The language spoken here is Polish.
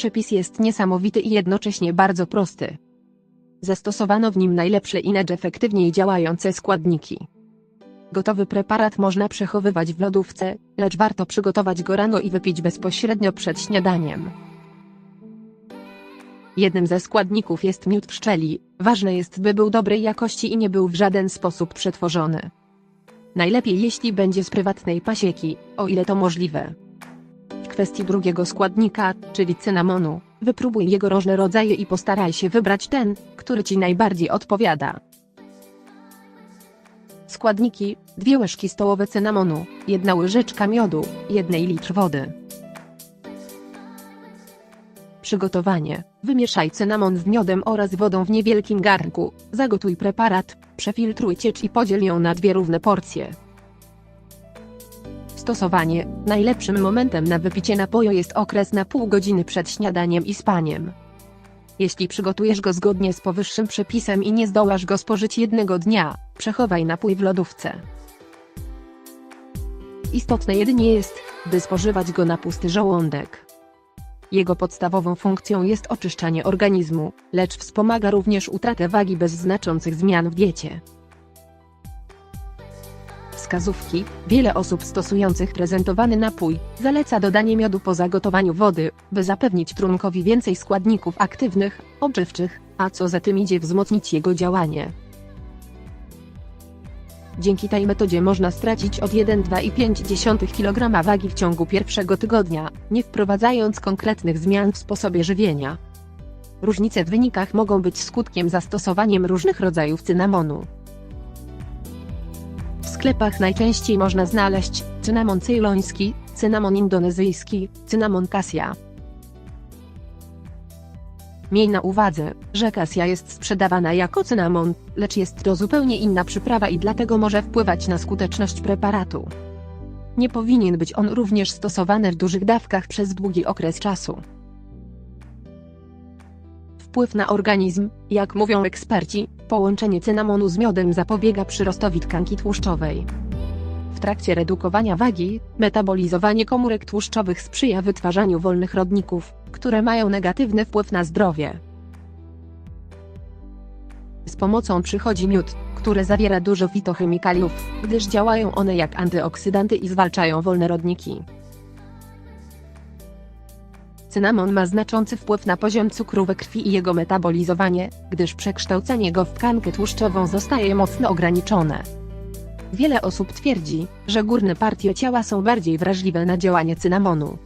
Przepis jest niesamowity i jednocześnie bardzo prosty. Zastosowano w nim najlepsze i najefektywniej działające składniki. Gotowy preparat można przechowywać w lodówce, lecz warto przygotować go rano i wypić bezpośrednio przed śniadaniem. Jednym ze składników jest miód pszczeli. Ważne jest, by był dobrej jakości i nie był w żaden sposób przetworzony. Najlepiej jeśli będzie z prywatnej pasieki, o ile to możliwe. Kwestii drugiego składnika, czyli cynamonu, wypróbuj jego różne rodzaje i postaraj się wybrać ten, który Ci najbardziej odpowiada. Składniki: dwie łyżki stołowe cynamonu, jedna łyżeczka miodu, 1 litr wody. Przygotowanie: wymieszaj cynamon z miodem oraz wodą w niewielkim garnku, zagotuj preparat, przefiltruj ciecz i podziel ją na dwie równe porcje. Stosowanie: najlepszym momentem na wypicie napoju jest okres na pół godziny przed śniadaniem i spaniem. Jeśli przygotujesz go zgodnie z powyższym przepisem i nie zdołasz go spożyć jednego dnia, przechowaj napój w lodówce. Istotne jedynie jest, by spożywać go na pusty żołądek. Jego podstawową funkcją jest oczyszczanie organizmu, lecz wspomaga również utratę wagi bez znaczących zmian w diecie. Wskazówki: Wiele osób stosujących prezentowany napój zaleca dodanie miodu po zagotowaniu wody, by zapewnić trunkowi więcej składników aktywnych, odżywczych, a co za tym idzie wzmocnić jego działanie. Dzięki tej metodzie można stracić od 1,2,5 kg wagi w ciągu pierwszego tygodnia, nie wprowadzając konkretnych zmian w sposobie żywienia. Różnice w wynikach mogą być skutkiem zastosowaniem różnych rodzajów cynamonu. Sklepach najczęściej można znaleźć cynamon ceyloński, cynamon indonezyjski, cynamon cassia. Miej na uwadze, że kasja jest sprzedawana jako cynamon, lecz jest to zupełnie inna przyprawa i dlatego może wpływać na skuteczność preparatu. Nie powinien być on również stosowany w dużych dawkach przez długi okres czasu. Wpływ na organizm, jak mówią eksperci, połączenie cynamonu z miodem zapobiega przyrostowi tkanki tłuszczowej. W trakcie redukowania wagi, metabolizowanie komórek tłuszczowych sprzyja wytwarzaniu wolnych rodników, które mają negatywny wpływ na zdrowie. Z pomocą przychodzi miód, który zawiera dużo fitochemikaliów, gdyż działają one jak antyoksydanty i zwalczają wolne rodniki. Cynamon ma znaczący wpływ na poziom cukru we krwi i jego metabolizowanie, gdyż przekształcenie go w tkankę tłuszczową zostaje mocno ograniczone. Wiele osób twierdzi, że górne partie ciała są bardziej wrażliwe na działanie cynamonu.